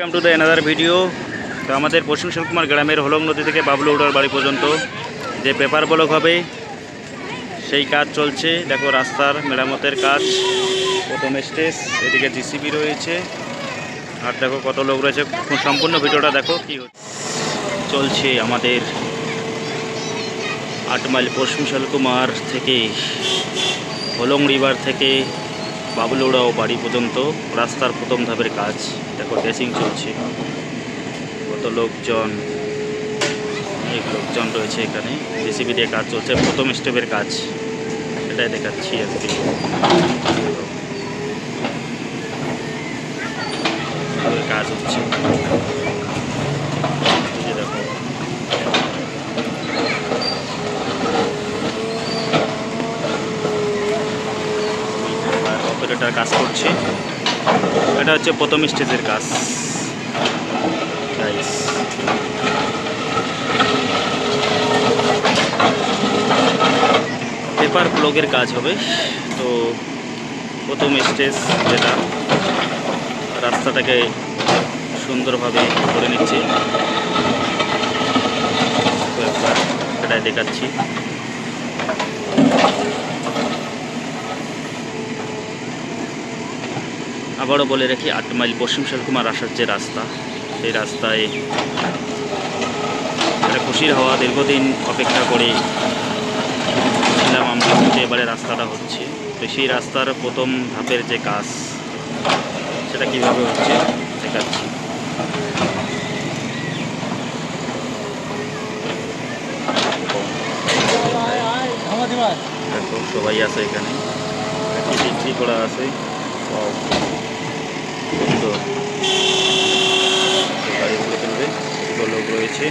Welcome to the another video তো আমাদের পশ্চিম শিবকুমার গ্রামের হলং নদী থেকে বাবলু উড়ার বাড়ি পর্যন্ত যে পেপার ব্লক হবে, সেই কাজ চলছে। দেখো রাস্তার মেরামতের কাজ, প্রথম স্টেজ, এদিকে জিসিবি রয়েছে। আর দেখো কত লোক রয়েছে, সম্পূর্ণ ভিডিওটা দেখো কি চলছে আমাদের আট মাইল পশ্চিম শালকুমার থেকে, হলং রিভার থেকে বাবলুড়াও বাড়ি পর্যন্ত রাস্তার প্রথম ধাপের কাজ। দেখো ড্রেসিং চলছে। কত লোকজন, অনেক লোকজন রয়েছে এখানে। জেসিবি দিয়ে কাজ চলছে। প্রথম স্টেপের কাজ। এটাই দেখাচ্ছি আর কি সুন্দর কাজ হচ্ছে এই যে দেখো অপারেটার কাজ করছে। এটা হচ্ছে প্রথম স্টেজের কাজ. পেপার ব্লগের কাজ হবে। তো প্রথম স্টেজ যেটা, রাস্তাটাকে সুন্দরভাবে করে নিচ্ছে। দেখাচ্ছি। আবারও বলে রাখি আট মাইল পশ্চিম শালকুমার আসার যে রাস্তা সেই রাস্তায় একটা খুশির হওয়া দীর্ঘদিন অপেক্ষা করে ছিলাম আমরা যে এবারে রাস্তাটা হচ্ছে। তো সেই রাস্তার প্রথম ধাপের যে কাজ সেটা কীভাবে হচ্ছে দেখাচ্ছি। দেখো সবাই আছে এখানে। বিক্রি করা আছে। তো গাড়িগুলো তুলবে দুটো লোক রয়েছে।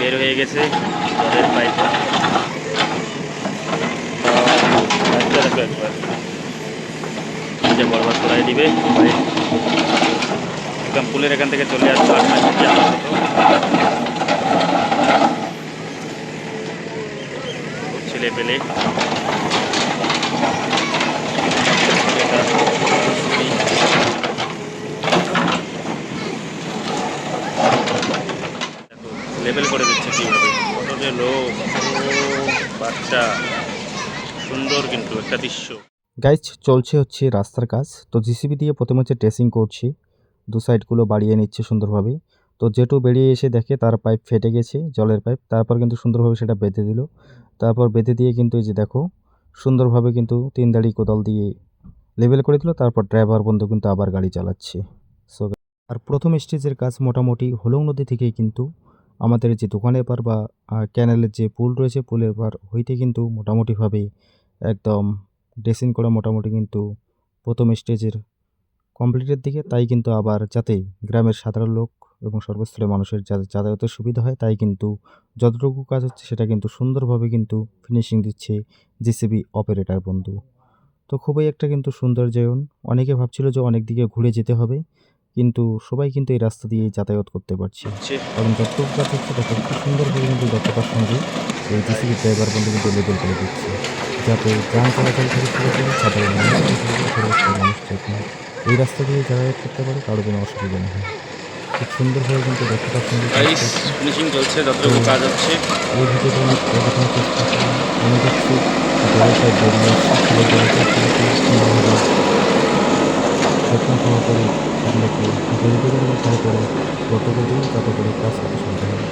বের হয়ে গেছে জলের পাইপটা যে বরবাদ করাই দিবে। একদম পুলের এখান থেকে চলে আসছে আট মাস ছেলে পেলে। লেভেল করে দিচ্ছে কীভাবে কত যে লোক। বাচ্চা। সুন্দর কিন্তু একটা দৃশ্য। গাইজ চলছে হচ্ছে রাস্তার কাজ। তো জিসিবি দিয়ে প্রথমে হচ্ছে ড্রেসিং করছি। দু সাইডগুলো বাড়িয়ে নিচ্ছে সুন্দরভাবে। তো যেটু বেরিয়ে এসে দেখে তার পাইপ ফেটে গেছে, জলের পাইপ তারপর কিন্তু সুন্দরভাবে সেটা বেঁধে দিল। তারপর বেঁধে দিয়ে কিন্তু এই যে দেখো, সুন্দরভাবে কিন্তু তিন দাড়ি কোদাল দিয়ে লেভেল করে দিল। তারপর ড্রাইভার বন্ধু কিন্তু আবার গাড়ি চালাচ্ছে। সো আর প্রথম স্টেজের কাজ মোটামুটি হলং নদী থেকেই কিন্তু আমাদের যে দোকানের পার বা ক্যানেলের যে পুল রয়েছে, পুলের পার হইতে কিন্তু মোটামুটিভাবে একদম ড্রেসিং করা মোটামুটি কিন্তু প্রথম স্টেজের কমপ্লিটের দিকে তাই কিন্তু আবার যাতে গ্রামের সাধারণ লোক এবং সর্বস্তরের মানুষের যাতে যাতায়াতের সুবিধা হয় তাই কিন্তু যতটুকু কাজ হচ্ছে সেটা কিন্তু সুন্দরভাবে কিন্তু ফিনিশিং দিচ্ছে জিসিবি অপারেটার বন্ধু। তো খুবই একটা কিন্তু সুন্দর জায়গন অনেকে ভাবছিল যে অনেক দিকে ঘুরে যেতে হবে কিন্তু সবাই কিন্তু এই রাস্তা দিয়ে যাতায়াত করতে পারছে। কারণ যতটুকু কাজ হচ্ছে খুব সুন্দরভাবে কিন্তু দক্ষতার সঙ্গে এই জিসিবি ড্রাইভার বন্ধু কিন্তু লেবেল করে দিচ্ছে। যাতে গ্রাম চলাচল থেকে শুরু করে সাধারণ মানুষ মানুষ যাতে এই রাস্তা দিয়ে যাতায়াত করতে পারে কারও কোনো অসুবিধা না হয় খুব সুন্দরভাবে কিন্তু সঙ্গে কাজ ফিনিশিং চলছে। যতটুকু কাজ হচ্ছে। এই ভিডিওটা চেষ্টা জলের সুন্দরভাবে যত্ন সহকারে সেগুলোকে বেরিয়ে করে তারপরে গত করে দিন করে কাজ করতে সুবিধা হয়